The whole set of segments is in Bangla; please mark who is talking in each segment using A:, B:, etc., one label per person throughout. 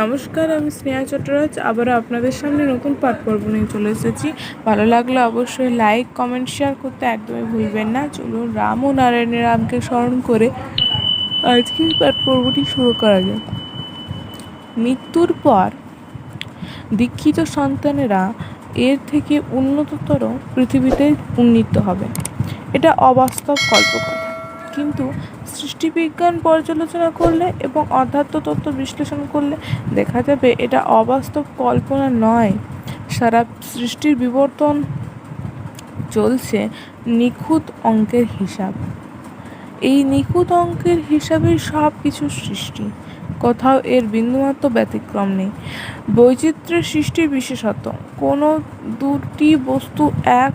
A: নমস্কার, আমি স্নেহা চট্টরাজ। আবারও আপনাদের সামনে নতুন পাঠ পর্ব নিয়ে চলে এসেছি। ভালো লাগলে অবশ্যই লাইক কমেন্ট শেয়ার করতে একদমই ভুলবেন না। চলুন রাম ও নারায়ণের রামকে স্মরণ করে আজকের পাঠ পর্বটি শুরু করা যাক। মৃত্যুর পর দীক্ষিত সন্তানেরা এর থেকে উন্নততর পৃথিবীতে উন্নীত হবে। এটা অবাস্তব কল্পকথা। কিন্তু সৃষ্টিবিজ্ঞান পর্যালোচনা করলে এবং অধ্যাত্ম তত্ত্ব বিশ্লেষণ করলে দেখা যাবে এটা অবাস্তব কল্পনা নয়। সারা সৃষ্টির বিবর্তন চলছে নিখুঁত অঙ্কের হিসাব। এই নিখুঁত অঙ্কের হিসাবেই সব কিছু সৃষ্টি। কোথাও এর বিন্দুমাত্র ব্যতিক্রম নেই। বৈচিত্র্যের সৃষ্টির বিশেষত কোনো দুটি বস্তু এক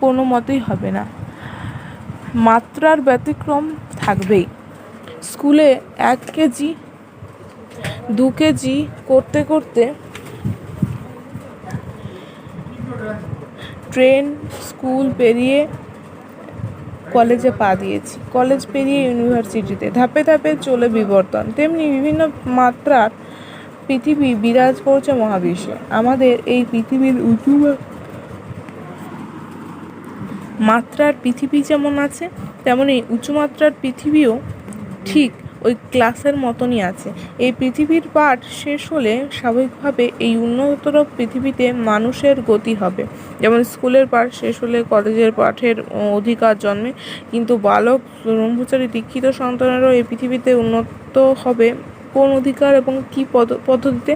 A: কোনো মতেই হবে না। মাত্রার ব্যতিক্রম থাকবেই। স্কুলে এক কেজি, দু কেজি করতে করতে ট্রেন স্কুল পেরিয়ে কলেজে পা দিয়েছি। কলেজ পেরিয়ে ইউনিভার্সিটিতে ধাপে ধাপে চলে বিবর্তন। তেমনি বিভিন্ন মাত্রার পৃথিবী বিরাজ করছে মহাবিশ্বে। আমাদের এই পৃথিবীর উঁচু মাত্রার পৃথিবী যেমন আছে তেমনই উঁচু মাত্রার পৃথিবীও ঠিক ওই ক্লাসের মতনই আছে। এই পৃথিবীর পাঠ শেষ হলে স্বাভাবিকভাবে এই উন্নততর পৃথিবীতে মানুষের গতি হবে। যেমন স্কুলের পাঠ শেষ হলে কলেজের পাঠের অধিকার জন্মে, কিন্তু বালক, ব্রহ্মচারী, দীক্ষিত সন্তানেরও এই পৃথিবীতে উন্নত হবে কোন অধিকার এবং কি পদ্ধতিতে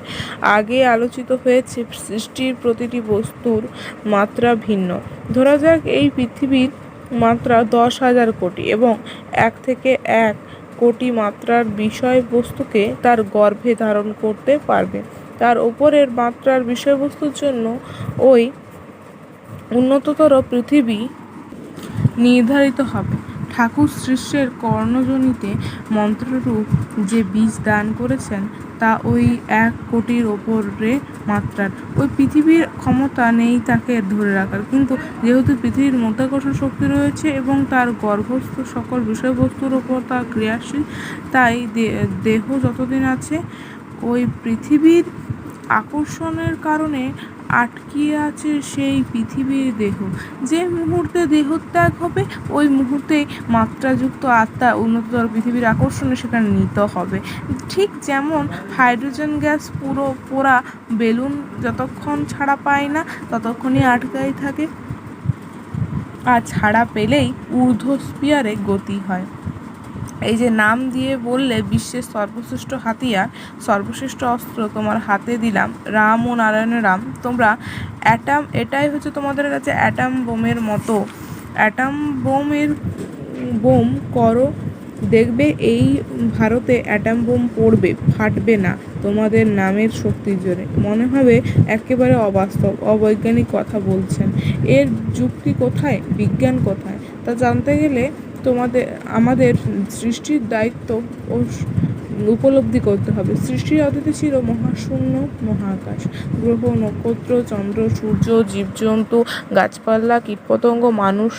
A: আগে আলোচিত হয়েছে সৃষ্টির প্রতিটি বস্তুর মাত্রা ভিন্ন। ধরা যাক এই পৃথিবীর মাত্রা দশ হাজার কোটি এবং এক থেকে এক কোটি মাত্রার বিষয়বস্তুকে তার গর্ভে ধারণ করতে পারবে। তার ওপরের মাত্রার বিষয়বস্তুর জন্য ওই উন্নততর পৃথিবী নির্ধারিত হবে। ঠাকুর সৃষ্টের কর্ণজনিতে মন্ত্ররূপ যে বীজ দান করেছেন, তা ওই এক কোটির ওপরে মাত্রার। ওই পৃথিবীর ক্ষমতা নেই তাকে ধরে রাখার। কিন্তু যেহেতু পৃথিবীর মধ্যাকর্ষণ শক্তি রয়েছে এবং তার গর্ভস্থ সকল বিষয়বস্তুর ওপর তা ক্রিয়াশীল, তাই দেহ যতদিন আছে, ওই পৃথিবীর আকর্ষণের কারণে আটকিয়ে আছে সেই পৃথিবীর দেহ। যে মুহূর্তে দেহত্যাগ হবে, ওই মুহূর্তে মাত্রাযুক্ত আত্মা উন্নততর পৃথিবীর আকর্ষণে সেখানে নিত হবে। ঠিক যেমন হাইড্রোজেন গ্যাস পুরো পোড়া বেলুন যতক্ষণ ছাড়া পায় না, ততক্ষণই আটকাই থাকে। আর ছাড়া পেলেই ঊর্ধ্বস্পিয়ারে গতি হয়। এই যে নাম দিয়ে বললে বিশ্বের সর্বশ্রেষ্ঠ হাতিয়ার, সর্বশ্রেষ্ঠ অস্ত্র তোমার হাতে দিলাম। রাম ও নারায়ণের রাম, তোমরা অ্যাটাম, এটাই হচ্ছে তোমাদের কাছে অ্যাটাম বোমের মতো। অ্যাটাম বোমের বোম করো, দেখবে এই ভারতে অ্যাটাম বোম পড়বে, ফাটবে না তোমাদের নামের শক্তির জোরে। মনে হবে একেবারে অবাস্তব, অবৈজ্ঞানিক কথা বলছেন। এর যুক্তি কোথায়? বিজ্ঞান কোথায়? তা জানতে গেলে তোমাদের, আমাদের সৃষ্টির দায়িত্ব ও উপলব্ধি করতে হবে। সৃষ্টির অতিথি ছিল মহাশূন্য মহাকাশ গ্রহ, নক্ষত্র, চন্দ্র, সূর্য, জীবজন্তু, গাছপালা, কীটপতঙ্গ, মানুষ,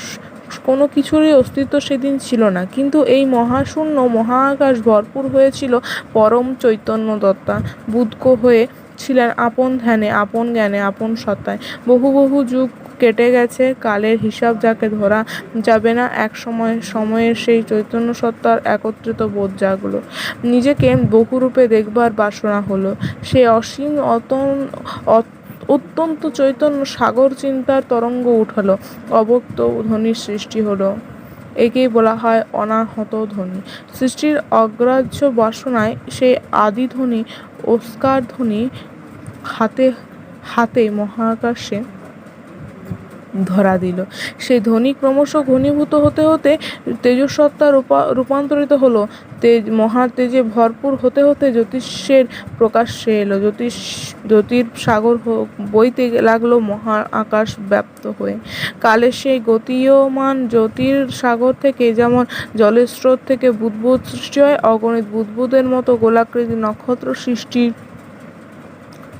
A: কোনো কিছুরই অস্তিত্ব সেদিন ছিল না। কিন্তু এই মহাশূন্য মহাকাশ ভরপুর হয়েছিল পরম চৈতন্য দত্তা। বুদ্ক হয়ে ছিলেন আপন ধ্যানে, আপন জ্ঞানে, আপন সত্তায়। বহু বহু যুগ কেটে গেছে, কালের হিসাব যাকে ধরা যাবে না, এক সময় সময়ের সেই চৈতন্য সত্তার একত্রিত বোধ জাগলো। নিজেকে বহুরূপে দেখবার বাসনা হলো। সে অসীম অতন অত্যন্ত চৈতন্য সাগর চিন্তার তরঙ্গ উঠালো। অবক্ত ধ্বনির সৃষ্টি হলো। একেই বলা হয় অনাহত ধ্বনি। সৃষ্টির অগ্রাহ্য বাসনায় সেই আদি ধ্বনি, ওস্কার ধ্বনি হাতে হাতে মহাকাশে ধরা দিল। সেই ধ্বনি ক্রমশ ঘনীভূত হতে হতে তেজসত্তা রূপা, রূপান্তরিত হলো। তেজ, মহা তেজে ভরপুর হতে হতে জ্যোতিষের প্রকাশ্যে এলো। জ্যোতিষ জ্যোতির সাগর বইতে লাগল মহা আকাশ ব্যাপ্ত হয়ে। কালে সেই গতীয়মান জ্যোতির সাগর থেকে যেমন জলের স্রোত থেকে বুদ্বুদ সৃষ্টি হয়, অগণিত বুদ্বুদের মতো গোলাকৃতি নক্ষত্র সৃষ্টির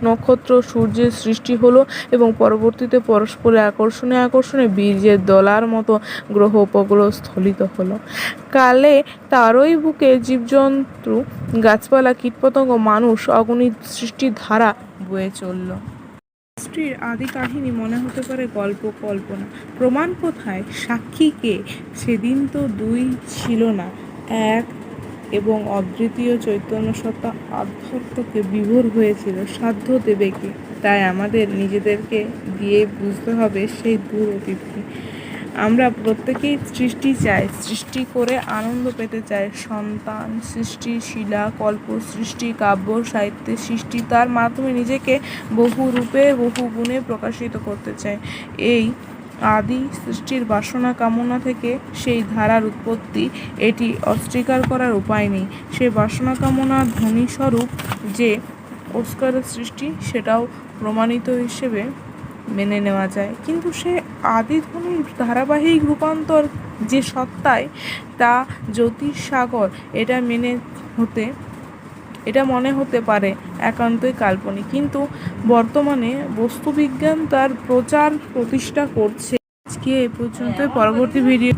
A: নক্ষত্র সূর্যের সৃষ্টি হলো এবং পরবর্তীতে পরস্পরে আকর্ষণে আকর্ষণে বীর্যের দলার মতো গ্রহ উপগ্রহ স্থলিত হলো। কালে তারই বুকে জীবজন্তু, গাছপালা, কীটপতঙ্গ, মানুষ, অগণিত সৃষ্টির ধারা বয়ে চলল। সৃষ্টির আদি কাহিনী মনে হতে পারে গল্প, কল্পনা। প্রমাণ কোথায়? সাক্ষী কে? সেদিন তো দুই ছিল না, এক এবং অদ্বিতীয় চৈতন্য সত্তা আধ্যাত্মকে বিভোর হয়েছিল, সাধ্য দেবে কে? তাই আমাদের নিজেদেরকে দিয়ে বুঝতে হবে সেই দূর অতীতকে। আমরা প্রত্যেকেই সৃষ্টি চাই, সৃষ্টি করে আনন্দ পেতে চাই। সন্তান, সৃষ্টি, শিলা, কল্প, সৃষ্টি, কাব্য, সাহিত্যের সৃষ্টি তার মাধ্যমে নিজেকে বহু রূপে, বহু গুণে প্রকাশিত করতে চাই। এই আদি সৃষ্টির বাসনা কামনা থেকে সেই ধারার উৎপত্তি, এটি অস্বীকার করার উপায় নেই। সেই বাসনা কামনার ধ্বনিস্বরূপ যে ওস্কারের সৃষ্টি, সেটাও প্রমাণিত হিসেবে মেনে নেওয়া যায়। কিন্তু সে আদি ধ্বনির ধারাবাহিক রূপান্তর যে সত্তায়, তা জ্যোতিষ সাগর এটা মেনে হতে এটা মনে হতে পারে একান্তই কাল্পনিক। কিন্তু বর্তমানে বস্তুবিজ্ঞান তার প্রচার প্রতিষ্ঠা করছে। আজকে এ পর্যন্ত পরবর্তী ভিডিও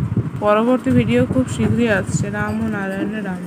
A: পরবর্তী ভিডিও খুব শীঘ্রই আসছে। রাম ও নারায়ণের রাম।